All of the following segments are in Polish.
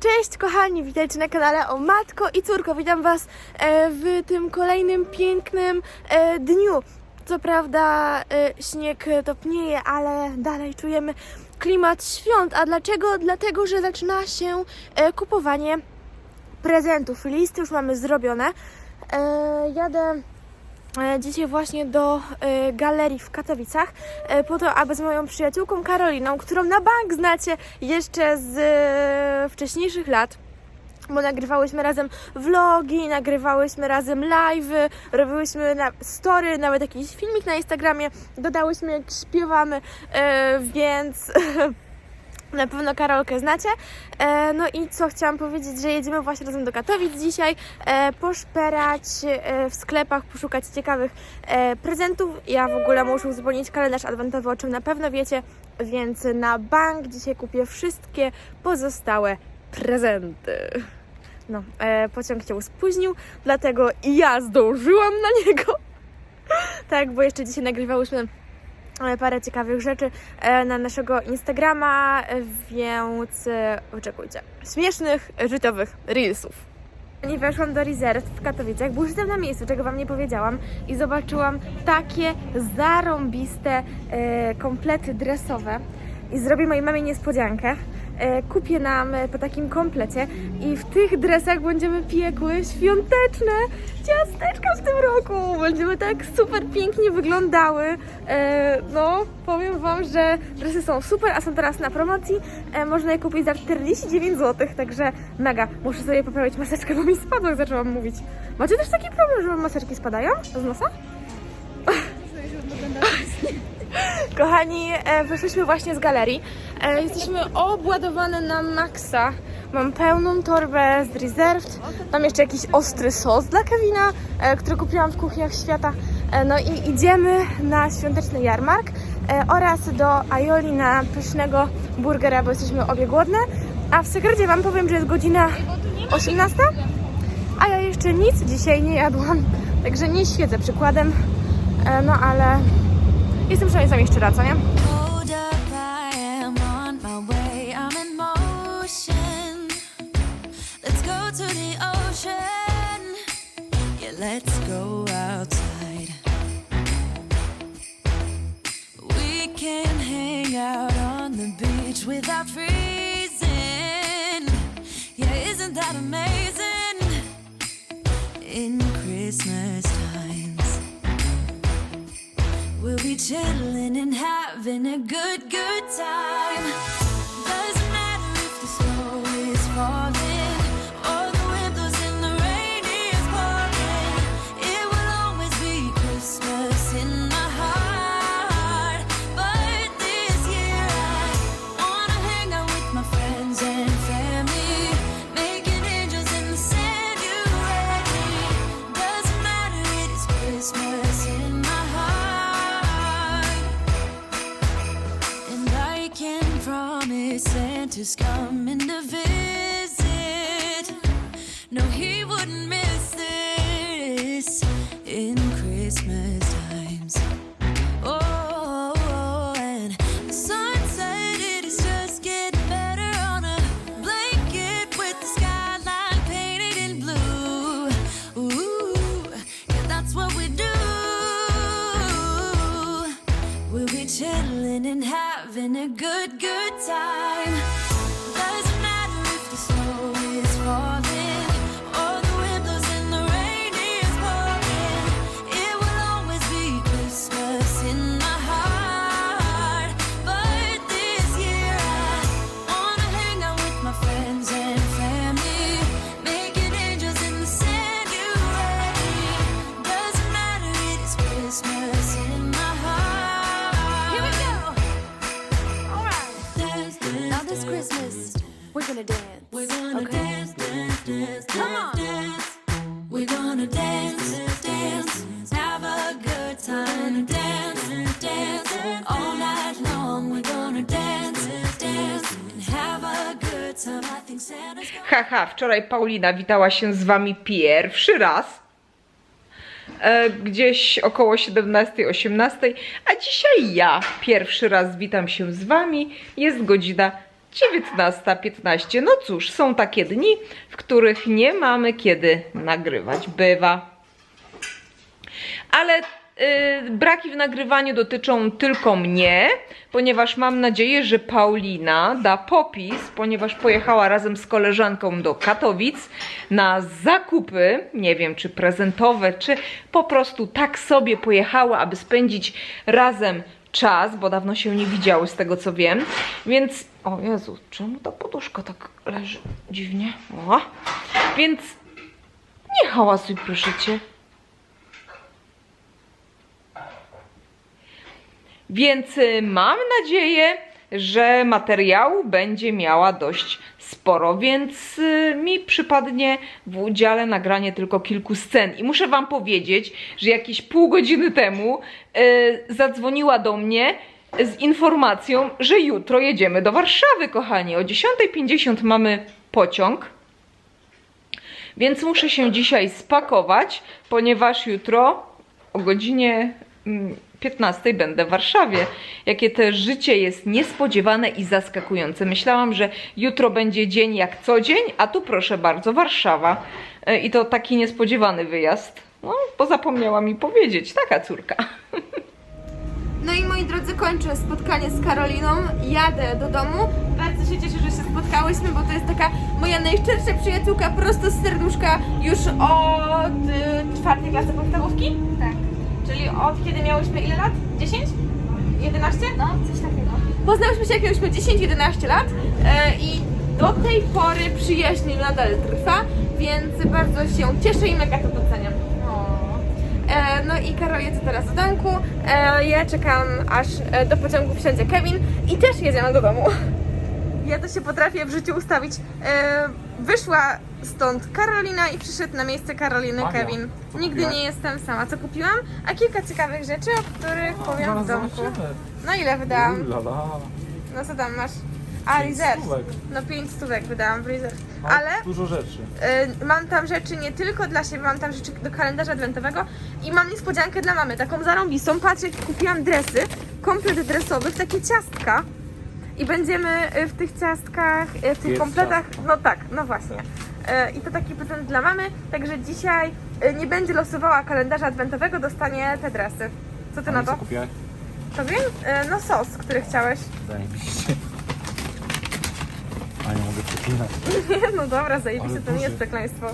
Cześć kochani, witajcie na kanale o Matko i Córko. Witam Was e, w tym kolejnym pięknym e, dniu. Co prawda e, śnieg topnieje, ale dalej czujemy klimat świąt. A dlaczego? Dlatego, że zaczyna się kupowanie prezentów. Listy już mamy zrobione. Jadę dzisiaj właśnie do e, galerii w Katowicach e, po to, aby z moją przyjaciółką Karoliną, którą na bank znacie jeszcze z e, wcześniejszych lat, bo nagrywałyśmy razem vlogi, nagrywałyśmy razem live'y, robiłyśmy na story, nawet jakiś filmik na Instagramie, dodałyśmy jak śpiewamy, e, więc na pewno Karolkę znacie. E, no i co chciałam powiedzieć, że jedziemy właśnie razem do Katowic dzisiaj, e, poszperać e, w sklepach, poszukać ciekawych e, prezentów. Ja w ogóle muszę uzupełnić kalendarz adwentowy, o czym na pewno wiecie, więc na bank dzisiaj kupię wszystkie pozostałe prezenty. No, e, pociąg się spóźnił, dlatego ja zdążyłam na niego. tak, bo jeszcze dzisiaj nagrywałyśmy parę ciekawych rzeczy e, na naszego Instagrama, więc e, oczekujcie. Śmiesznych, życiowych reelsów. I weszłam do Reserve w Katowicach, bo już na miejscu, czego Wam nie powiedziałam i zobaczyłam takie zarąbiste e, komplety dresowe i zrobię mojej mamie niespodziankę. E, kupię nam e, po takim komplecie i w tych dresach będziemy piekły świąteczne ciasteczka w tym roku. Będziemy tak super pięknie wyglądały. E, no, powiem Wam, że dresy są super, a są teraz na promocji. Można je kupić za 49 zł, także mega. Muszę sobie poprawić maseczkę, bo mi spadła, jak zaczęłam mówić. Macie też taki problem, że maseczki spadają z nosa? Kochani, e, wyszliśmy właśnie z galerii. E, jesteśmy obładowane na maksa. Mam pełną torbę z Reserved. Tam jeszcze jakiś ostry sos dla Kevina, e, który kupiłam w kuchniach świata. No i idziemy na świąteczny jarmark oraz do Aioli na pysznego burgera, bo jesteśmy obie głodne. A w sekrecie Wam powiem, że jest godzina 18, a ja jeszcze nic dzisiaj nie jadłam, także nie świecę przykładem. No ale Jestem przekonana jeszcze raz, co nie? Let's go outside. We can hang out on the beach without freezing. Yeah, isn't that amazing? In Christmas time. We'll be chilling and having a good, good time. Santa's coming to visit. No, he wouldn't miss this in Christmas times. Oh, and the sunset, it is just getting better on a blanket with the skyline painted in blue. Ooh, yeah, that's what we do. We'll be chilling and having a good, good time. Doesn't matter if the snow is falling dance, Come. Haha, wczoraj Paulina witała się z wami pierwszy raz. E, gdzieś około 17-18, a dzisiaj ja pierwszy raz witam się z wami. Jest godzina 19.15. No cóż, są takie dni, w których nie mamy kiedy nagrywać. Bywa. Ale y, braki w nagrywaniu dotyczą tylko mnie, ponieważ mam nadzieję, że Paulina da popis, ponieważ pojechała razem z koleżanką do Katowic na zakupy, nie wiem czy prezentowe, czy po prostu tak sobie pojechała, aby spędzić razem czas, bo dawno się nie widziały z tego co wiem. Więc, o Jezu, czemu ta poduszka tak leży dziwnie? O. Więc nie hałasuj proszę cię. Więc y, mam nadzieję, że materiału będzie miała dość sporo, więc y, mi przypadnie w udziale nagranie tylko kilku scen. I muszę Wam powiedzieć, że jakieś pół godziny temu y, zadzwoniła do mnie z informacją, że jutro jedziemy do Warszawy, kochani. O 10.50 mamy pociąg. Więc muszę się dzisiaj spakować, ponieważ jutro o godzinie mm, 15 będę w Warszawie. Jakie też życie jest niespodziewane i zaskakujące. Myślałam, że jutro będzie dzień jak co dzień, a tu proszę bardzo, Warszawa. E, I to taki niespodziewany wyjazd. No, bo zapomniała mi powiedzieć, taka córka. No i moi drodzy, kończę spotkanie z Karoliną. Jadę do domu. Bardzo się cieszę, że się spotkałyśmy, bo to jest taka moja najszczersza przyjaciółka prosto z serduszka już od y, czwartej klasy podstawówki. Tak. Czyli od kiedy miałyśmy ile lat? 10? 11? No, coś takiego. Poznałyśmy się jak miałyśmy 10-11 lat e, i do tej pory przyjaźń nadal trwa, więc bardzo się cieszę i mega to doceniam. E, no i Karol jedzie teraz do domku. E, ja czekam aż e, do pociągu wsiądzie Kevin i też jedziemy do domu. Ja to się potrafię w życiu ustawić. E, wyszła stąd Karolina i przyszedł na miejsce Karoliny Magia. Kevin. Nigdy kupiłaś? nie jestem sama. Co kupiłam? A kilka ciekawych rzeczy, o których powiem w domku. No ile wydałam? Lala. No co tam masz? A, Pięć stówek. No 5 stówek wydałam w Reserve. No, Ale Dużo rzeczy. Y, mam tam rzeczy nie tylko dla siebie, mam tam rzeczy do kalendarza adwentowego i mam niespodziankę dla mamy, taką zarąbistą. Patrz, jak kupiłam dresy, komplet dresowych, takie ciastka. I będziemy y, w tych ciastkach, y, w tych Jedz kompletach, ciastka. no tak, no właśnie. Y, I to taki prezent dla mamy, także dzisiaj y, nie będzie losowała kalendarza adwentowego, dostanie te dresy. Co ty A na to? co kupiłaś? To wiem? Y, No sos, który chciałeś. Zajebiście. A nie mogę przeklinać. No dobra, zajebiście, to nie jest przekleństwo.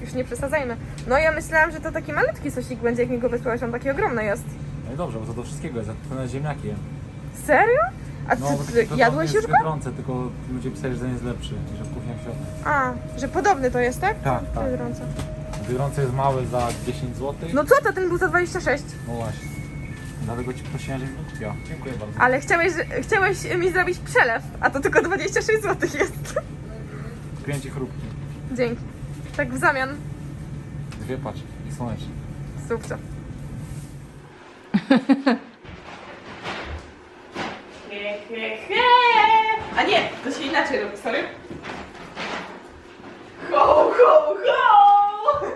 Już nie przesadzajmy. No ja myślałam, że to taki malutki sosik będzie, jak mi go wysłałeś, on taki ogromny jest. No i dobrze, bo to do wszystkiego jest. To na ziemniaki jem. Serio? A ty, No, bo ty jadłeś już jest go? w Biedronce, tylko ludzie pisali, że ten jest lepszy. I że w kuchniach się... A, że podobny to jest, tak? Tak, tak. W Biedronce. W Biedronce jest mały za 10 zł. No co to, ten był za 26. No właśnie. Dlatego ci prosiłem, żebyś kupiła. Dziękuję bardzo. Ale chciałeś, chciałeś mi zrobić przelew, a to tylko 26 zł jest. Kupiłem ci chrupki. Dzięki. Tak w zamian. Dwie patrz. I słoneczne. Super. A nie, to się inaczej robi, sorry. Ho, ho, ho!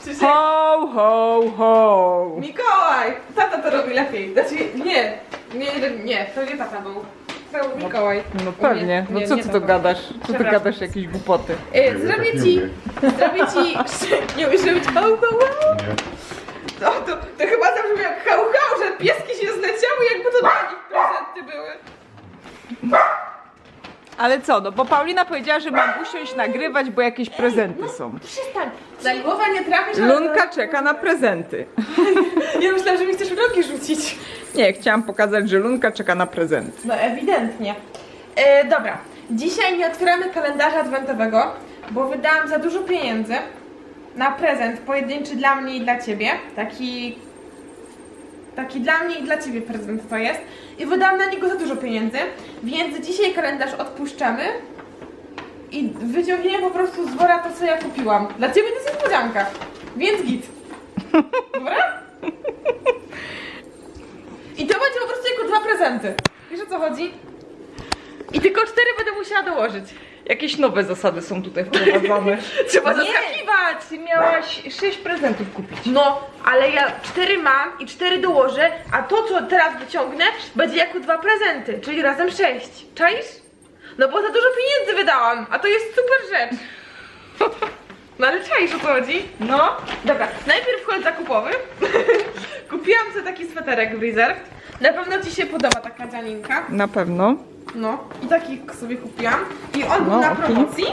Przyszedł Ho, ho, ho! Mikołaj! Tata to robi lepiej. Znaczy, nie, nie, nie, to nie tata był. To był Mikołaj. No pewnie, no co nie ty tu gadasz? Co ty Przepraszam. gadasz jakieś głupoty? Y, zrobię ci, zrobię ci, nie umiesz robić ho, ho, ho? Nie. No, to, to chyba zabrzmi jak hał, hał, że pieski się zleciały, jakby to dla nich prezenty były. Ale co, no bo Paulina powiedziała, że mam usiąść nagrywać, bo jakieś prezenty są. Przestań. Za głowa nie trafisz, ale- Lunka czeka na prezenty. Ja myślałam, że mi chcesz rogi rzucić. Nie, chciałam pokazać, że Lunka czeka na prezenty. No ewidentnie. E, dobra, dzisiaj nie otwieramy kalendarza adwentowego, bo wydałam za dużo pieniędzy na prezent pojedynczy dla mnie i dla ciebie. Taki, taki dla mnie i dla ciebie prezent to jest. I wydałam na niego za dużo pieniędzy, więc dzisiaj kalendarz odpuszczamy i wyciągniemy po prostu z wora to, co ja kupiłam. Dla ciebie to jest niespodzianka, więc git. Dobra? I to będzie po prostu jako dwa prezenty. Wiesz o co chodzi? I tylko cztery będę musiała dołożyć. Jakieś nowe zasady są tutaj wprowadzone. Trzeba Nie, zaskakiwać! Ty miałaś sześć prezentów kupić. No, ale ja cztery mam i cztery dołożę, a to co teraz wyciągnę będzie jako dwa prezenty, czyli razem sześć. Czaisz? No bo za dużo pieniędzy wydałam, a to jest super rzecz. No ale czaisz o co chodzi? No, dobra, najpierw wchód zakupowy. Kupiłam sobie taki sweterek w Reserved. Na pewno Ci się podoba taka dzianinka. Na pewno. No, i taki sobie kupiłam. I on był No, na okej. promocji.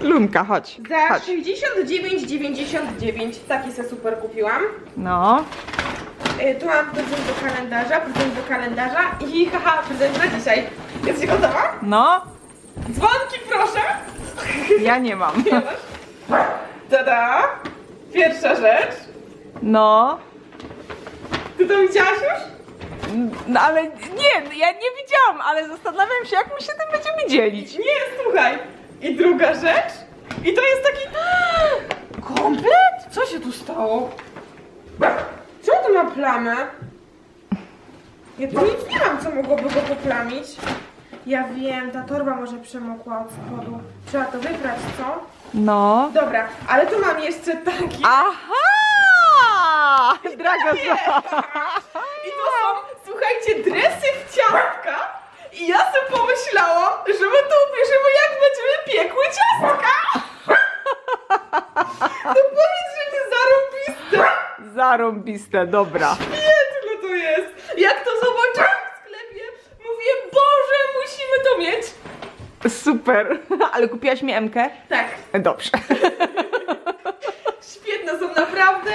Lunka, chodź. Za chodź. 69,99 taki se super kupiłam. No. Y, Tu mam prezent do kalendarza, prezent do kalendarza i haha, prezent na dzisiaj. Jesteś gotowa? No, Dzwonki proszę! ja nie mam. Tada! Pierwsza rzecz. No. Ty to widziałaś już? No ale nie, ja nie widziałam, ale zastanawiam się, jak my się tym będziemy dzielić. Nie, słuchaj. I druga rzecz. I to jest taki... Komplet? Co się tu stało? Czemu to ma plamę? Ja tu nic nie mam, co mogłoby go poplamić. Ja wiem, ta torba może przemokła od spodu. Trzeba to wyprać, co? No. Dobra, ale tu mam jeszcze taki... Aha! Draga, I to są, słuchajcie, dresy w ciastka. I ja sobie pomyślałam, że my to ubierzemy jak będziemy piekły ciastka. No powiedz, że nie zarąbiste. Zarąbiste, dobra. Świetne to jest. Jak to zobaczyłam w sklepie, mówię, Boże, musimy to mieć. Super. Ale kupiłaś mi MK? Tak, Dobrze. świetne są naprawdę.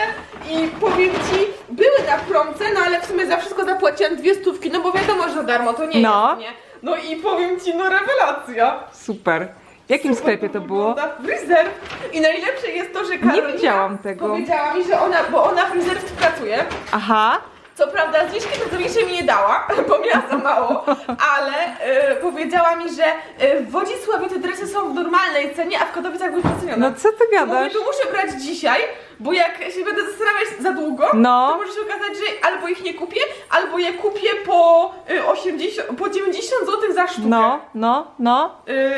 I powiem Ci, na promce, no ale w sumie za wszystko zapłaciłam dwie stówki, no bo wiadomo, że za darmo to nie No. jest, nie? No i powiem Ci, no rewelacja. Super. W jakim Super sklepie to było? wygląda. W Reserve. I najlepsze jest to, że Karolina widziałam tego. powiedziała mi, że ona, bo ona w Reserve pracuje. Aha. Co prawda zniżki to zwiększej mi nie dała, bo miała za mało, ale e, powiedziała mi, że e, w Wodzisławie te dresy są w normalnej cenie, a w Katowicach były przecenione. No co ty Mówię, gadasz? to muszę brać dzisiaj, bo jak się będę zastanawiać za długo, No. to może się okazać, że albo ich nie kupię, albo je kupię po y, 80, po 90 zł za sztukę. No, no, no,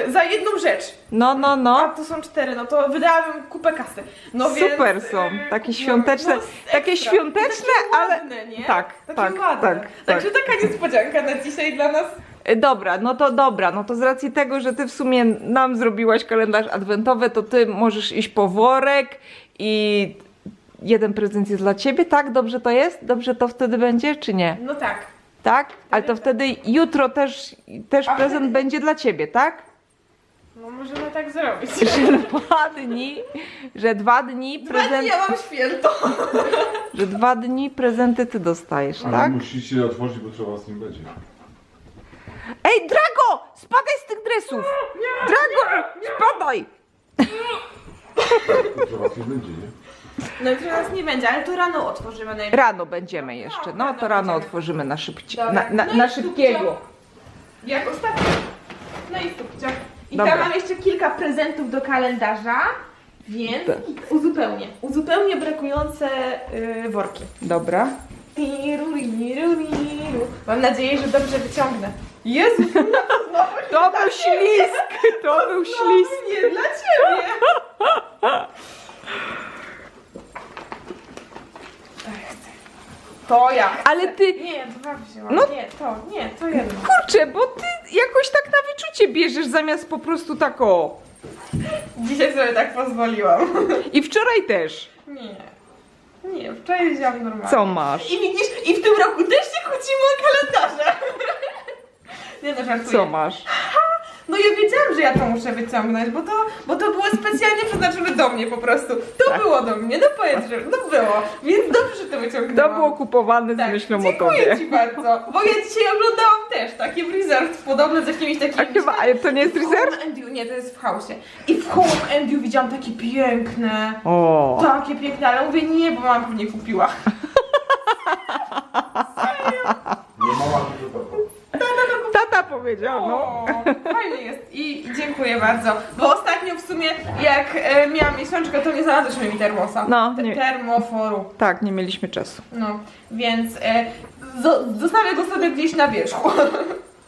Y, za jedną rzecz. no, no, A no. to są cztery, no to wydałabym kupę kasy. No Super więc, są. y, Takie świąteczne, no, takie ekstra. świąteczne, takie ale ładne, nie? tak, takie tak, ładne. tak, tak. Także taka niespodzianka na dzisiaj dla nas. Y, Dobra, no to dobra, no to z racji tego, że ty w sumie nam zrobiłaś kalendarz adwentowy, to ty możesz iść po worek i jeden prezent jest dla ciebie, tak? Dobrze to jest? Dobrze to wtedy będzie, czy nie? No tak. Tak? Ale to tak. wtedy jutro też, też A prezent wtedy- będzie dla ciebie, tak? No możemy tak zrobić. Że dwa dni, że dwa dni Dwa dni prezent, ja mam święto. że dwa dni prezenty ty dostajesz, Ale tak? musicie otworzyć, bo trzeba was nie będzie. Ej, Drago! Spadaj z tych dresów! Drago! Spadaj! Trzeba was nie będzie, nie? No i teraz nie będzie, ale to rano otworzymy najpierw. Rano będziemy jeszcze, no to rano otworzymy na, szybci, Dobra. na, na, No i na szybkiego. Jak ostatnio. No i stupciak. I Dobra. tam mam jeszcze kilka prezentów do kalendarza, więc uzupełnię. Uzupełnię brakujące yy, worki. Dobra. Mam nadzieję, że dobrze wyciągnę. Jezu, To był ślisk! To był ślisk! nie dla ciebie. To ja. Ale ty, Nie, dwa wzięłam. No. Nie, to, nie, to jedno. kurczę, bo ty jakoś tak na wyczucie bierzesz zamiast po prostu tak o. Dzisiaj sobie tak pozwoliłam. I wczoraj też. Wczoraj wzięłam normalnie. Co masz? I widzisz, i w tym roku też się kłócimy o kalendarze. Nie no, żartuję. Co masz? Wiedziałam, że ja to muszę wyciągnąć, bo to, bo to było specjalnie przeznaczone do mnie po prostu. To Tak. było do mnie, no powiedz, że no było. Więc dobrze, że to wyciągnęłam. To było kupowane z tak. myślą o Dziękuję tobie. Ci bardzo, bo ja dzisiaj oglądałam też takie Resort podobne z jakimiś takimi... A chyba, ale to nie jest and You, nie, to jest w Hausie. I w Home and You widziałam takie piękne. O. Takie piękne, ale mówię nie, bo mama pewnie kupiła. Nie powiedział, no. O, fajny jest i dziękuję bardzo. Bo ostatnio w sumie jak e, miałam miesiączkę, to nie znalazłyśmy mi termosa. No, Te- nie. Termoforu. Tak, nie mieliśmy czasu. No, więc e, zo- zostawię go sobie gdzieś na wierzchu.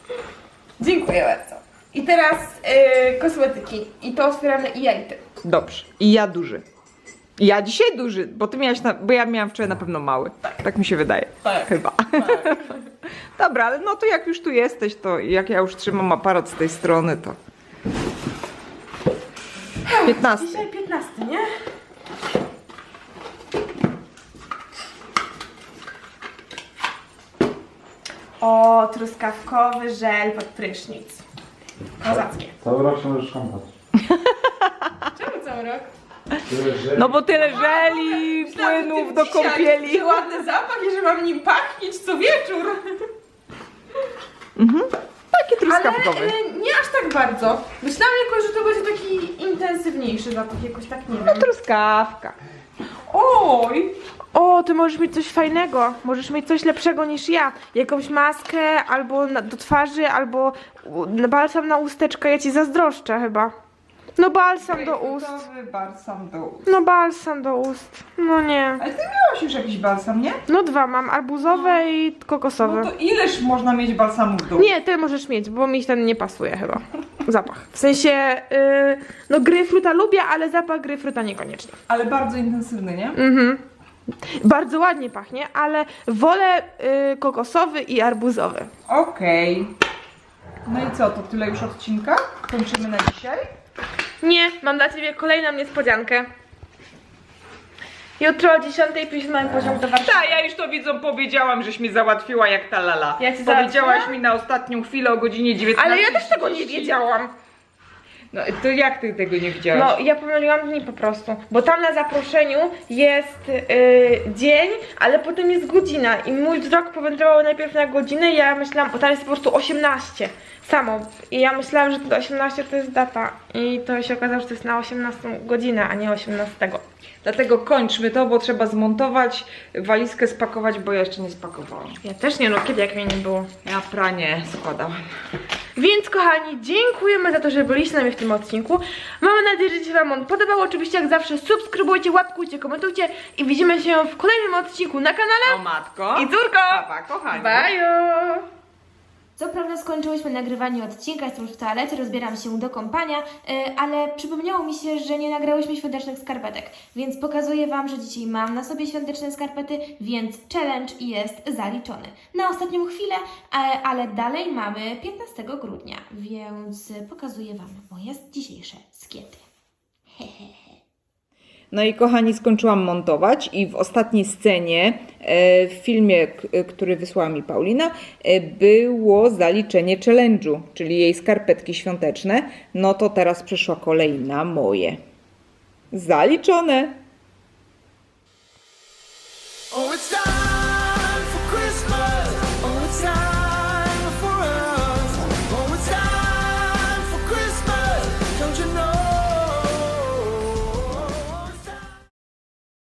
dziękuję bardzo. I teraz e, kosmetyki. I to otwieramy i ja i ty. Dobrze. I ja duży. Ja dzisiaj duży, bo ty miałaś, na, bo ja miałam wczoraj na pewno mały. Tak, mi się wydaje. Tak. Chyba. Dobra, ale no to jak już tu jesteś, to jak ja już trzymam aparat z tej strony, to 15. Dzisiaj 15, nie? O, truskawkowy żel pod prysznic. Kozackie. Cały rok się możesz kąpać. Czemu cały rok? No bo tyle żeli, płynów do kąpieli. ładny zapach i że mam nim pachnieć co wieczór. Taki truskawkowy. Ale e, nie aż tak bardzo. Myślałam jakoś, że to będzie taki intensywniejszy zapach, jakoś tak nie wiem. Truskawka. Oj! O, ty możesz mieć coś fajnego. Możesz mieć coś lepszego niż ja. Jakąś maskę, albo na, do twarzy, albo u- na balsam na usteczka. Ja ci zazdroszczę chyba. No balsam do ust. Balsam do ust. No balsam do ust. No nie. Ale ty miałaś już jakiś balsam, nie? No dwa mam, arbuzowe i kokosowe. No to ileż można mieć balsamów do ust? Nie, ty możesz mieć, bo mi ten nie pasuje chyba. Zapach. W sensie, yy, no gryfruta lubię, ale zapach gryfruta niekoniecznie. Ale bardzo intensywny, nie? Mhm. Bardzo ładnie pachnie, ale wolę y, kokosowy i arbuzowy. Okej. No i co, to tyle już odcinka? Kończymy na dzisiaj? Nie, mam dla Ciebie kolejną niespodziankę. Jutro o 10.50 mamy poziom do Warszawy. Tak, ja już to widzą, powiedziałam, żeś mi załatwiła jak ta lala. Ja ci Powiedziałaś załatwiłam? mi na ostatnią chwilę o godzinie 19. Ale ja też tego nie wiedziałam. No to jak ty tego nie widziałaś? No, ja pomyliłam dni po prostu, bo tam na zaproszeniu jest y, dzień, ale potem jest godzina i mój wzrok powędrował najpierw na godzinę i ja myślałam, o tam jest po prostu 18 samo i ja myślałam, że to 18 to jest data i to się okazało, że to jest na 18 godzinę, a nie 18. Dlatego kończmy to, bo trzeba zmontować, walizkę spakować, bo ja jeszcze nie spakowałam. Ja też nie, no kiedy jak mnie nie było. Ja pranie składałam. Więc kochani, dziękujemy za to, że byliście z nami w tym odcinku. Mamy nadzieję, że Ci się Wam on podobał. Oczywiście jak zawsze subskrybujcie, łapkujcie, komentujcie i widzimy się w kolejnym odcinku na kanale. O matko. I córko! Papa, kochani. Bye! Co prawda skończyłyśmy nagrywanie odcinka, jestem już w toalecie, rozbieram się do kąpania, yy, ale przypomniało mi się, że nie nagrałyśmy świątecznych skarpetek, więc pokazuję Wam, że dzisiaj mam na sobie świąteczne skarpety, więc challenge jest zaliczony. Na ostatnią chwilę, ale, ale dalej mamy 15 grudnia, więc pokazuję Wam moje dzisiejsze skiety. No i kochani, skończyłam montować i w ostatniej scenie, e, w filmie, k- który wysłała mi Paulina, e, było zaliczenie challenge'u, czyli jej skarpetki świąteczne. No to teraz przyszła kolej na moje. Zaliczone!